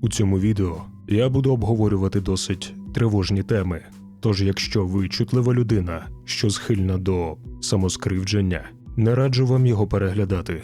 У цьому відео я буду обговорювати досить тривожні теми. Тож, якщо ви чутлива людина, що схильна до самоскривдження, не раджу вам його переглядати.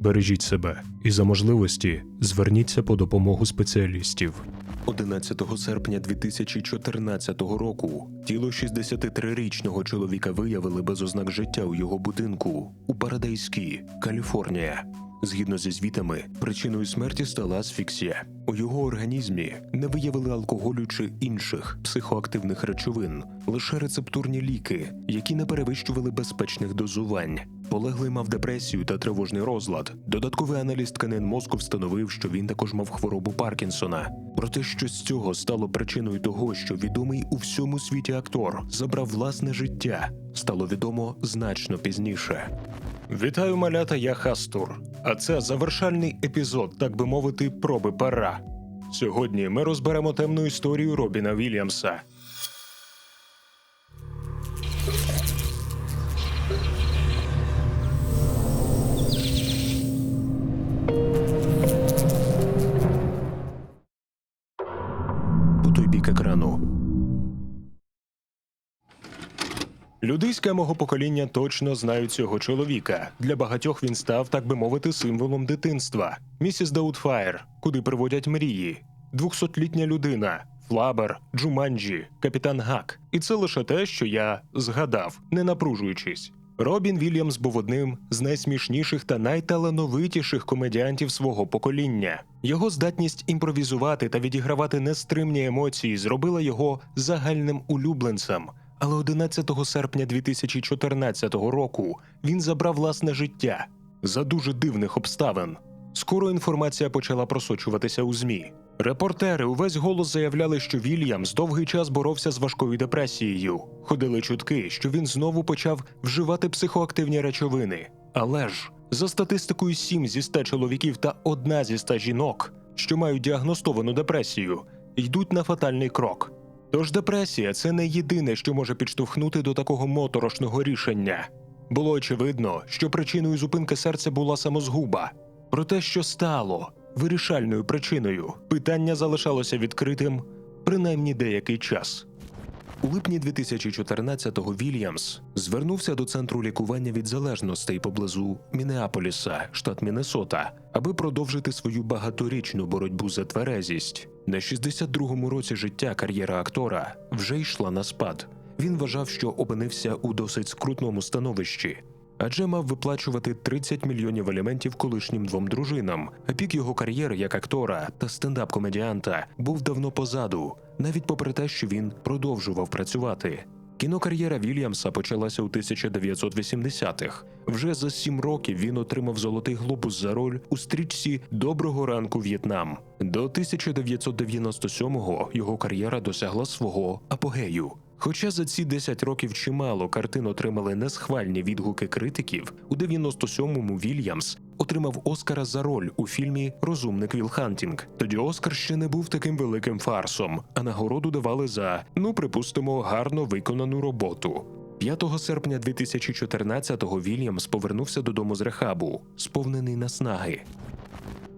Бережіть себе і за можливості зверніться по допомогу спеціалістів. 11 серпня 2014 року тіло 63-річного чоловіка виявили без ознак життя у його будинку у Парадайській, Каліфорнія. Згідно зі звітами, причиною смерті стала асфіксія. У його організмі не виявили алкоголю чи інших психоактивних речовин, лише рецептурні ліки, які не перевищували безпечних дозувань. Полеглий мав депресію та тривожний розлад. Додатковий аналіз тканин мозку встановив, що він також мав хворобу Паркінсона. Проте, що з цього стало причиною того, що відомий у всьому світі актор забрав власне життя, стало відомо значно пізніше. Вітаю, малята, я Хастур. А це завершальний епізод, так би мовити, проби пера. Сьогодні ми розберемо темну історію Робіна Вільямса. Люди з мого покоління точно знають цього чоловіка. Для багатьох він став, так би мовити, символом дитинства. Місіс Даутфайр, куди приводять мрії, двохсотлітня людина, Флабер, Джуманджі, Капітан Гак. І це лише те, що я згадав, не напружуючись. Робін Вільямс був одним з найсмішніших та найталановитіших комедіантів свого покоління. Його здатність імпровізувати та відігравати нестримні емоції зробила його загальним улюбленцем. Але 11 серпня 2014 року він забрав власне життя за дуже дивних обставин. Скоро інформація почала просочуватися у ЗМІ. Репортери увесь голос заявляли, що Вільямс довгий час боровся з важкою депресією. Ходили чутки, що він знову почав вживати психоактивні речовини. Але ж, за статистикою 7 зі 100 чоловіків та одна зі 100 жінок, що мають діагностовану депресію, йдуть на фатальний крок. Тож депресія це не єдине, що може підштовхнути до такого моторошного рішення. Було очевидно, що причиною зупинки серця була самозгуба. Про те, що стало вирішальною причиною, питання залишалося відкритим принаймні деякий час. У липні 2014-го Вільямс звернувся до центру лікування від залежностей поблизу Мінеаполіса, штат Міннесота, аби продовжити свою багаторічну боротьбу за тверезість. На 62-му році життя кар'єра актора вже йшла на спад. Він вважав, що опинився у досить скрутному становищі, адже мав виплачувати 30 мільйонів аліментів колишнім двом дружинам. А пік його кар'єри як актора та стендап-комедіанта був давно позаду, навіть попри те, що він продовжував працювати. Кінокар'єра Вільямса почалася у 1980-х. Вже за сім років він отримав золотий глобус за роль у стрічці Доброго ранку В'єтнам. До 1997-го його кар'єра досягла свого апогею. Хоча за ці 10 років чимало картин отримали несхвальні відгуки критиків, у 97-му Вільямс отримав Оскара за роль у фільмі Розумник Віл Хантінг. Тоді Оскар ще не був таким великим фарсом, а нагороду давали за, ну припустимо, гарно виконану роботу. 5 серпня 2014-го Вільямс повернувся додому з рехабу, сповнений наснаги.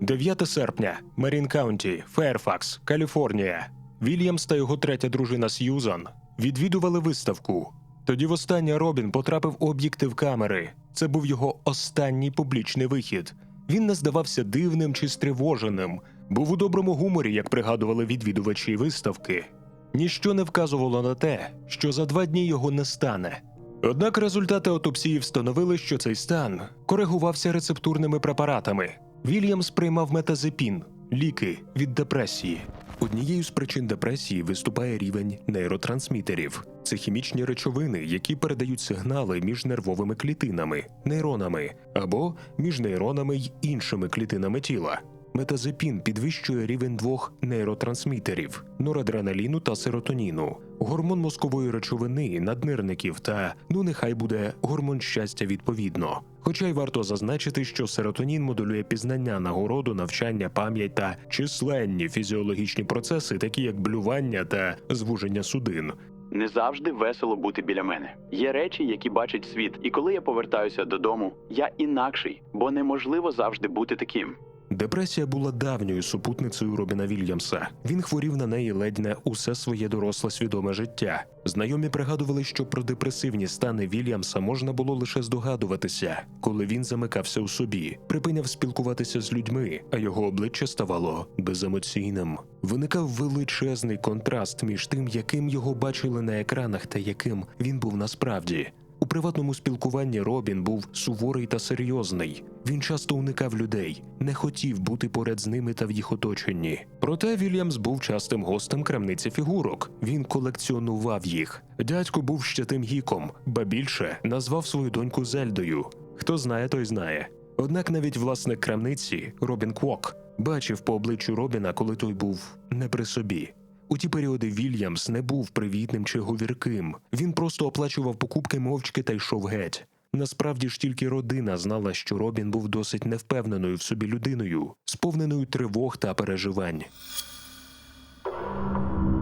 9 серпня, Марін Каунті, Ферфакс, Каліфорнія. Вільямс та його третя дружина Сьюзан відвідували виставку. Тоді востаннє Робін потрапив у об'єктив камери. Це був його останній публічний вихід. Він не здавався дивним чи стривоженим, був у доброму гуморі, як пригадували відвідувачі виставки. Ніщо не вказувало на те, що за два дні його не стане. Однак результати autoпсії встановили, що цей стан коригувався рецептурними препаратами. Вільямс приймав метазепін ліки від депресії. Однією з причин депресії виступає рівень нейротрансмітерів. Це хімічні речовини, які передають сигнали між нервовими клітинами, нейронами або між нейронами й іншими клітинами тіла. Метазепін підвищує рівень двох нейротрансмітерів норадреналіну та серотоніну, гормон мозкової речовини, наднирників та ну нехай буде гормон щастя відповідно. Хоча й варто зазначити, що серотонін модулює пізнання нагороду, навчання, пам'ять та численні фізіологічні процеси, такі як блювання та звуження судин. Не завжди весело бути біля мене. Є речі, які бачить світ, і коли я повертаюся додому, я інакший, бо неможливо завжди бути таким. Депресія була давньою супутницею Робіна Вільямса. Він хворів на неї ледь не усе своє доросле свідоме життя. Знайомі пригадували, що про депресивні стани Вільямса можна було лише здогадуватися, коли він замикався у собі, припиняв спілкуватися з людьми, а його обличчя ставало беземоційним. Виникав величезний контраст між тим, яким його бачили на екранах, та яким він був насправді. У приватному спілкуванні Робін був суворий та серйозний. Він часто уникав людей, не хотів бути поряд з ними та в їх оточенні. Проте Вільямс був частим гостем крамниці фігурок. Він колекціонував їх. Дядько був ще тим гіком, ба більше назвав свою доньку Зельдою. Хто знає, той знає. Однак навіть власник крамниці Робін Квок бачив по обличчю Робіна, коли той був не при собі. У ті періоди Вільямс не був привітним чи говірким. Він просто оплачував покупки мовчки та йшов геть. Насправді ж тільки родина знала, що Робін був досить невпевненою в собі людиною, сповненою тривог та переживань.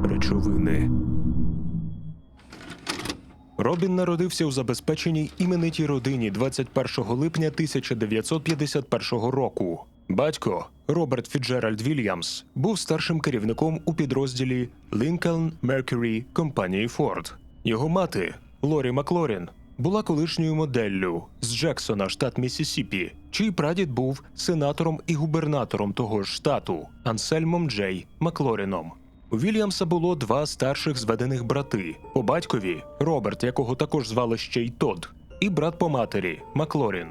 Речовини Робін народився у забезпеченій іменитій родині 21 липня 1951 року. Батько Роберт Фіджеральд Вільямс був старшим керівником у підрозділі Lincoln Mercury компанії Ford. Його мати Лорі Маклорін була колишньою моделлю з Джексона, штат Міссісіпі, чий прадід був сенатором і губернатором того ж штату Ансельмом Джей Маклоріном. У Вільямса було два старших зведених брати по батькові Роберт, якого також звали ще й Тод, і брат по матері Маклорін.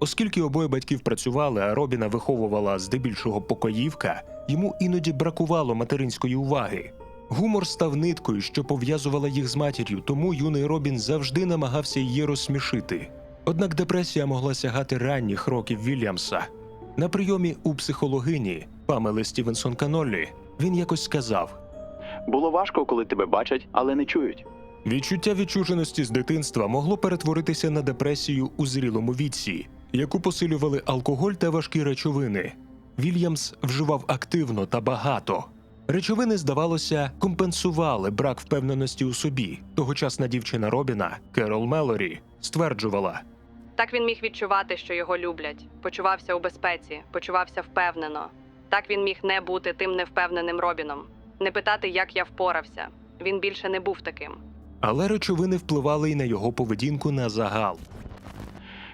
Оскільки обоє батьків працювали, а Робіна виховувала здебільшого покоївка, йому іноді бракувало материнської уваги. Гумор став ниткою, що пов'язувала їх з матір'ю, тому юний Робін завжди намагався її розсмішити. Однак депресія могла сягати ранніх років Вільямса. На прийомі у психологині Памели Стівенсон Каноллі він якось сказав: Було важко, коли тебе бачать, але не чують. Відчуття відчуженості з дитинства могло перетворитися на депресію у зрілому віці, яку посилювали алкоголь та важкі речовини. Вільямс вживав активно та багато. Речовини, здавалося, компенсували брак впевненості у собі. Тогочасна дівчина Робіна Керол Мелорі стверджувала: Так він міг відчувати, що його люблять, почувався у безпеці, почувався впевнено. Так він міг не бути тим невпевненим Робіном, не питати, як я впорався. Він більше не був таким. але речовини впливали й на його поведінку на загал.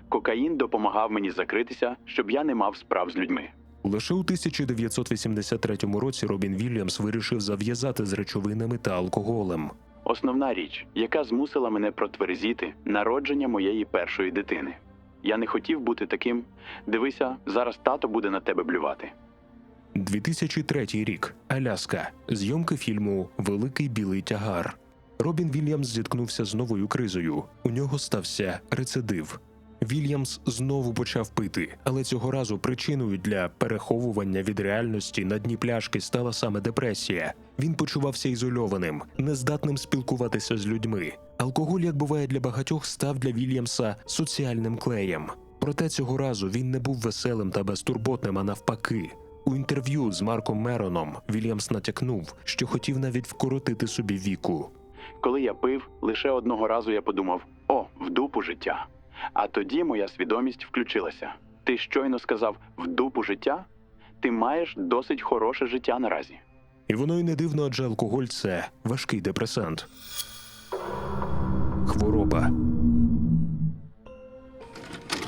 Кокаїн допомагав мені закритися, щоб я не мав справ з людьми. Лише у 1983 році Робін Вільямс вирішив зав'язати з речовинами та алкоголем. Основна річ, яка змусила мене протверзіти народження моєї першої дитини. Я не хотів бути таким. Дивися, зараз тато буде на тебе блювати. 2003 рік. Аляска. Зйомки фільму Великий білий тягар. Робін Вільямс зіткнувся з новою кризою. У нього стався рецидив. Вільямс знову почав пити, але цього разу причиною для переховування від реальності на дні пляшки стала саме депресія. Він почувався ізольованим, нездатним спілкуватися з людьми. Алкоголь, як буває для багатьох, став для Вільямса соціальним клеєм. Проте цього разу він не був веселим та безтурботним, а навпаки. У інтерв'ю з Марком Мероном Вільямс натякнув, що хотів навіть вкоротити собі віку. Коли я пив, лише одного разу я подумав: о, в дупу життя. А тоді моя свідомість включилася. Ти щойно сказав в дупу життя? Ти маєш досить хороше життя наразі. І воно й не дивно, адже алкоголь це важкий депресант. Хвороба.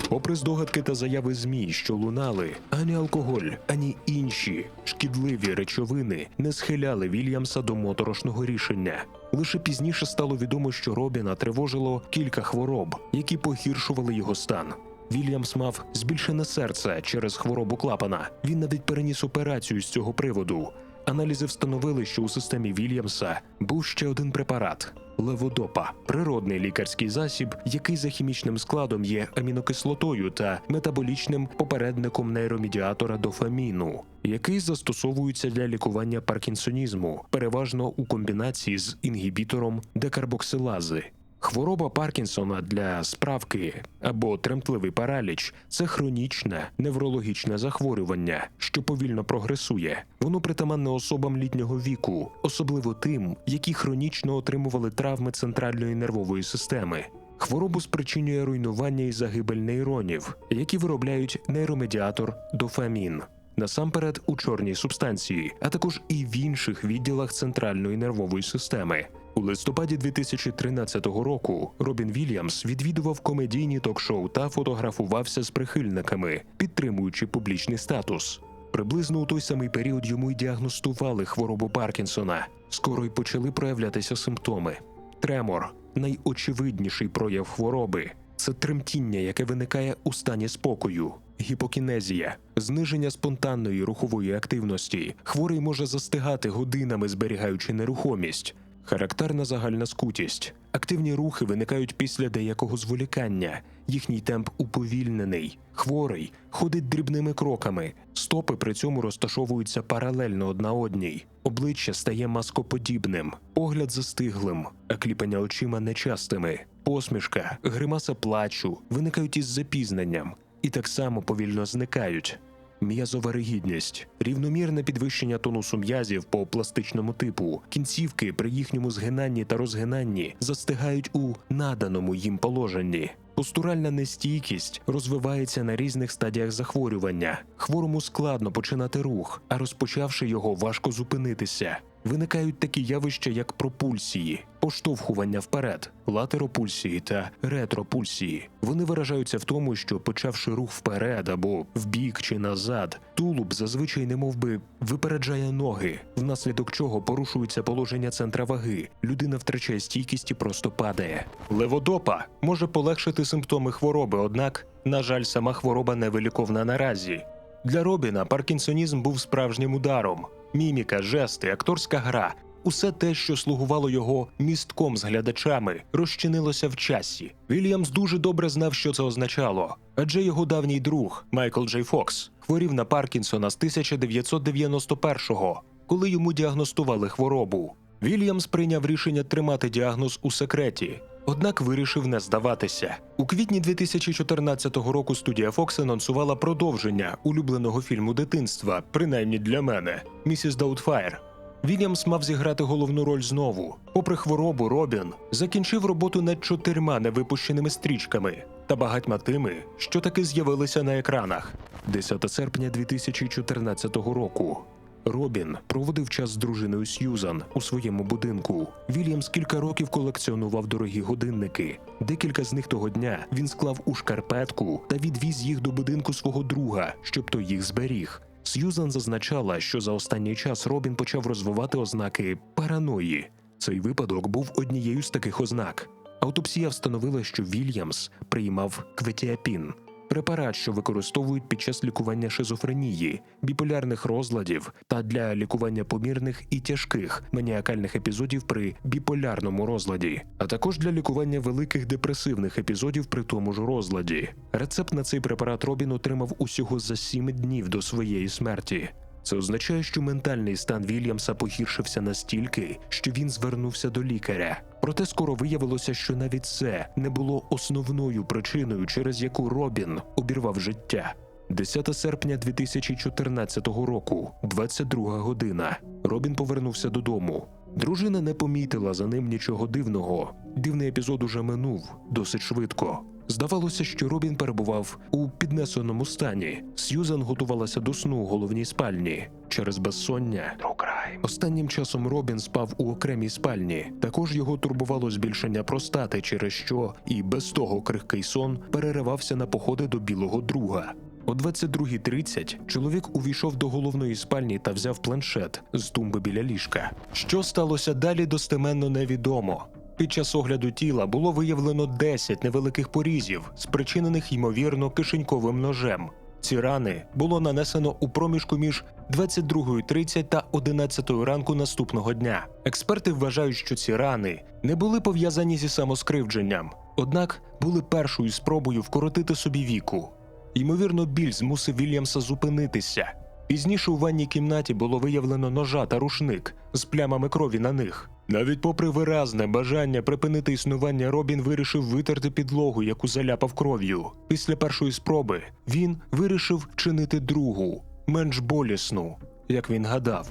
Попри здогадки та заяви ЗМІ, що лунали, ані алкоголь, ані інші шкідливі речовини не схиляли Вільямса до моторошного рішення. Лише пізніше стало відомо, що Робіна тривожило кілька хвороб, які погіршували його стан. Вільямс мав збільшене серце через хворобу клапана. Він навіть переніс операцію з цього приводу. Аналізи встановили, що у системі Вільямса був ще один препарат леводопа, природний лікарський засіб, який за хімічним складом є амінокислотою та метаболічним попередником нейромедіатора дофаміну, який застосовується для лікування паркінсонізму, переважно у комбінації з інгібітором декарбоксилази. Хвороба Паркінсона для справки або тремтливий параліч це хронічне неврологічне захворювання, що повільно прогресує. Воно притаманне особам літнього віку, особливо тим, які хронічно отримували травми центральної нервової системи. Хворобу спричинює руйнування і загибель нейронів, які виробляють нейромедіатор дофамін. насамперед у чорній субстанції, а також і в інших відділах центральної нервової системи. У листопаді 2013 року Робін Вільямс відвідував комедійні ток-шоу та фотографувався з прихильниками, підтримуючи публічний статус. Приблизно у той самий період йому й діагностували хворобу Паркінсона. Скоро й почали проявлятися симптоми. Тремор найочевидніший прояв хвороби. Це тремтіння, яке виникає у стані спокою, гіпокінезія, зниження спонтанної рухової активності. Хворий може застигати годинами, зберігаючи нерухомість. Характерна загальна скутість. Активні рухи виникають після деякого зволікання. Їхній темп уповільнений. Хворий ходить дрібними кроками. Стопи при цьому розташовуються паралельно одна одній. Обличчя стає маскоподібним, погляд застиглим, а кліпання очима нечастими. Посмішка, гримаса плачу виникають із запізненням і так само повільно зникають. М'язова ригідність, рівномірне підвищення тонусу м'язів по пластичному типу, кінцівки при їхньому згинанні та розгинанні застигають у наданому їм положенні. Постуральна нестійкість розвивається на різних стадіях захворювання. Хворому складно починати рух, а розпочавши його, важко зупинитися. Виникають такі явища, як пропульсії, поштовхування вперед, латеропульсії та ретропульсії. Вони виражаються в тому, що почавши рух вперед або вбік чи назад, тулуб зазвичай немовби випереджає ноги, внаслідок чого порушується положення центра ваги. Людина втрачає стійкість і просто падає. Леводопа може полегшити симптоми хвороби, однак, на жаль, сама хвороба не виліковна наразі. Для Робіна паркінсонізм був справжнім ударом. Міміка, жести, акторська гра усе те, що слугувало його містком з глядачами, розчинилося в часі. Вільямс дуже добре знав, що це означало, адже його давній друг Майкл Джей Фокс хворів на Паркінсона з 1991-го, коли йому діагностували хворобу. Вільямс прийняв рішення тримати діагноз у секреті, однак вирішив не здаватися. У квітні 2014 року студія Fox анонсувала продовження улюбленого фільму дитинства, принаймні для мене, Місіс Даутфайр. Вільямс мав зіграти головну роль знову. Попри хворобу, Робін закінчив роботу над чотирма невипущеними стрічками та багатьма тими, що таки з'явилися на екранах. 10 серпня 2014 року. Робін проводив час з дружиною Сьюзан у своєму будинку. Вільямс кілька років колекціонував дорогі годинники. Декілька з них того дня він склав у шкарпетку та відвіз їх до будинку свого друга, щоб той їх зберіг. Сьюзан зазначала, що за останній час Робін почав розвивати ознаки параної. Цей випадок був однією з таких ознак. Автопсія встановила, що Вільямс приймав кветіапін препарат, що використовують під час лікування шизофренії, біполярних розладів та для лікування помірних і тяжких маніакальних епізодів при біполярному розладі, а також для лікування великих депресивних епізодів при тому ж розладі. Рецепт на цей препарат Робін отримав усього за сім днів до своєї смерті. Це означає, що ментальний стан Вільямса погіршився настільки, що він звернувся до лікаря. Проте скоро виявилося, що навіть це не було основною причиною, через яку Робін обірвав життя. 10 серпня 2014 року, 22 година. Робін повернувся додому. Дружина не помітила за ним нічого дивного. Дивний епізод уже минув досить швидко. Здавалося, що Робін перебував у піднесеному стані. Сьюзан готувалася до сну у головній спальні через безсоння. Останнім часом Робін спав у окремій спальні. Також його турбувало збільшення простати, через що і без того крихкий сон переривався на походи до білого друга. О 22.30 чоловік увійшов до головної спальні та взяв планшет з тумби біля ліжка. Що сталося далі, достеменно невідомо. Під час огляду тіла було виявлено 10 невеликих порізів, спричинених ймовірно кишеньковим ножем. Ці рани було нанесено у проміжку між 22.30 та 11 ранку наступного дня. Експерти вважають, що ці рани не були пов'язані зі самоскривдженням, однак були першою спробою вкоротити собі віку. Ймовірно, біль змусив Вільямса зупинитися. Пізніше у ванній кімнаті було виявлено ножа та рушник з плямами крові на них. Навіть попри виразне бажання припинити існування, Робін вирішив витерти підлогу, яку заляпав кров'ю. Після першої спроби він вирішив вчинити другу, менш болісну, як він гадав.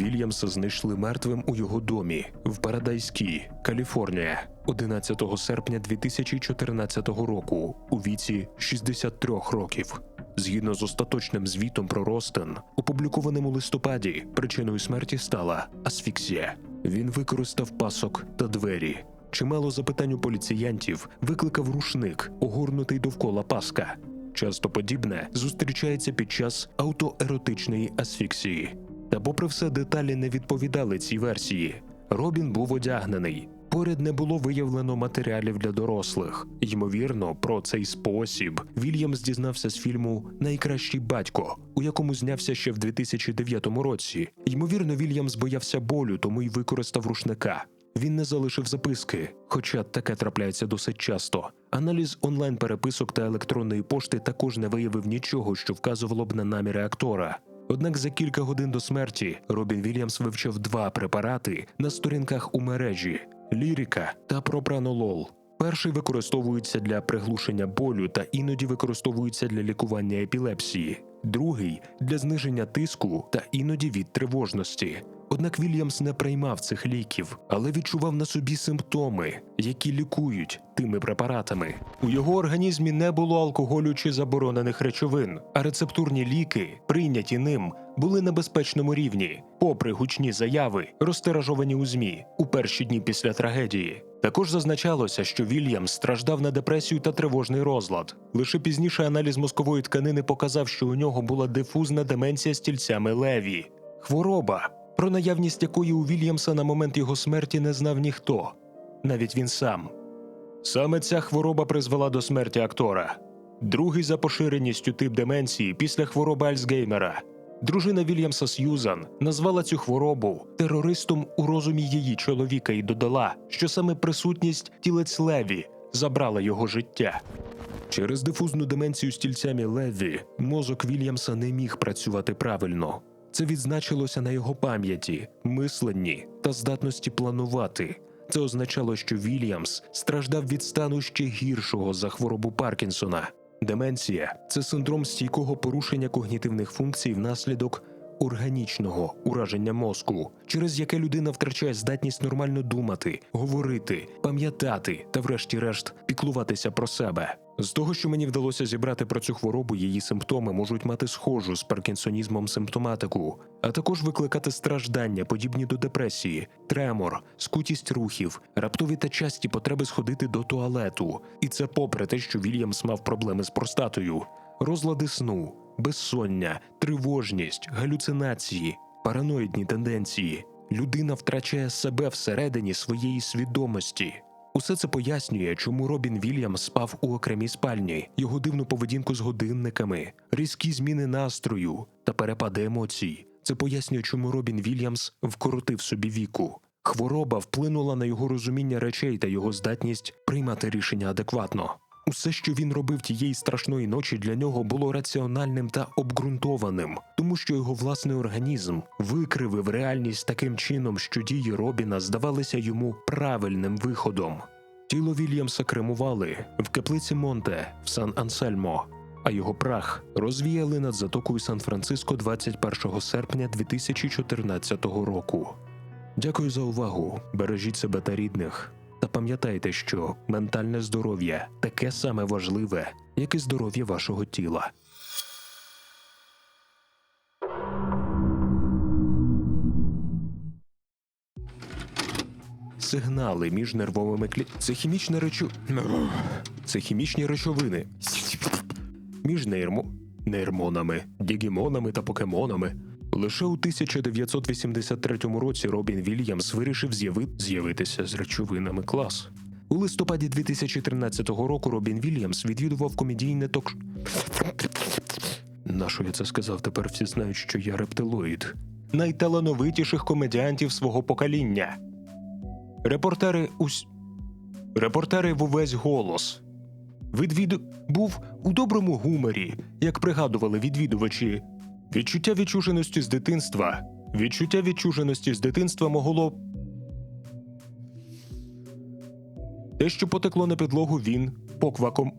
Вільямса знайшли мертвим у його домі в Парадайській, Каліфорнія, 11 серпня 2014 року у віці 63 років. Згідно з остаточним звітом про Ростен, опублікованим у листопаді, причиною смерті стала асфіксія. Він використав пасок та двері. Чимало запитань у поліціянтів викликав рушник, огорнутий довкола паска. Часто подібне зустрічається під час аутоеротичної асфіксії. Та, попри все, деталі не відповідали цій версії. Робін був одягнений. Поряд не було виявлено матеріалів для дорослих. Ймовірно, про цей спосіб Вільямс дізнався з фільму Найкращий батько, у якому знявся ще в 2009 році. Ймовірно, Вільямс боявся болю, тому й використав рушника. Він не залишив записки, хоча таке трапляється досить часто. Аналіз онлайн-переписок та електронної пошти також не виявив нічого, що вказувало б на наміри актора. Однак за кілька годин до смерті Робін Вільямс вивчив два препарати на сторінках у мережі: лірика та пропранолол. Перший використовується для приглушення болю та іноді використовується для лікування епілепсії, другий для зниження тиску та іноді від тривожності. Однак Вільямс не приймав цих ліків, але відчував на собі симптоми, які лікують тими препаратами. У його організмі не було алкоголю чи заборонених речовин, а рецептурні ліки, прийняті ним, були на безпечному рівні, попри гучні заяви, розтиражовані у ЗМІ у перші дні після трагедії. Також зазначалося, що Вільямс страждав на депресію та тривожний розлад. Лише пізніше аналіз мозкової тканини показав, що у нього була дифузна деменція з тільцями Леві. Хвороба, про наявність якої у Вільямса на момент його смерті не знав ніхто, навіть він сам. Саме ця хвороба призвела до смерті актора. Другий за поширеністю тип деменції після хвороби Альцгеймера. Дружина Вільямса Сьюзан назвала цю хворобу терористом у розумі її чоловіка і додала, що саме присутність тілець Леві забрала його життя. Через дифузну деменцію з тільцями Леві мозок Вільямса не міг працювати правильно. Це відзначилося на його пам'яті, мисленні та здатності планувати. Це означало, що Вільямс страждав від стану ще гіршого за хворобу Паркінсона. Деменція це синдром стійкого порушення когнітивних функцій внаслідок органічного ураження мозку, через яке людина втрачає здатність нормально думати, говорити, пам'ятати та, врешті-решт, піклуватися про себе. З того, що мені вдалося зібрати про цю хворобу, її симптоми можуть мати схожу з паркінсонізмом симптоматику, а також викликати страждання, подібні до депресії, тремор, скутість рухів, раптові та часті потреби сходити до туалету. І це попри те, що Вільямс мав проблеми з простатою, розлади сну, безсоння, тривожність, галюцинації, параноїдні тенденції. Людина втрачає себе всередині своєї свідомості. Усе це пояснює, чому Робін Вільямс спав у окремій спальні, його дивну поведінку з годинниками, різкі зміни настрою та перепади емоцій. Це пояснює, чому Робін Вільямс вкоротив собі віку. Хвороба вплинула на його розуміння речей та його здатність приймати рішення адекватно. Усе, що він робив тієї страшної ночі, для нього було раціональним та обґрунтованим, тому що його власний організм викривив реальність таким чином, що дії Робіна здавалися йому правильним виходом. Тіло Вільямса кремували в каплиці Монте в Сан Ансельмо, а його прах розвіяли над затокою Сан-Франциско 21 серпня 2014 року. Дякую за увагу. Бережіть себе та рідних. Та пам'ятайте, що ментальне здоров'я таке саме важливе, як і здоров'я вашого тіла. Сигнали між нервовими клі... Це хімічна речу... Це хімічні речовини. Між нейрмо... нейрмонами, дігімонами та покемонами. Лише у 1983 році Робін Вільямс вирішив з'яви... з'явитися з речовинами клас. У листопаді 2013 року Робін Вільямс відвідував комедійне ток. Нащо я це сказав? Тепер всі знають, що я рептилоїд. Найталановитіших комедіантів свого покоління. Репортери ус... Репортери в увесь голос. Відвід... був у доброму гуморі, як пригадували відвідувачі. Відчуття відчуженості з дитинства. Відчуття відчуженості з дитинства могло. Те, що потекло на підлогу, він покваком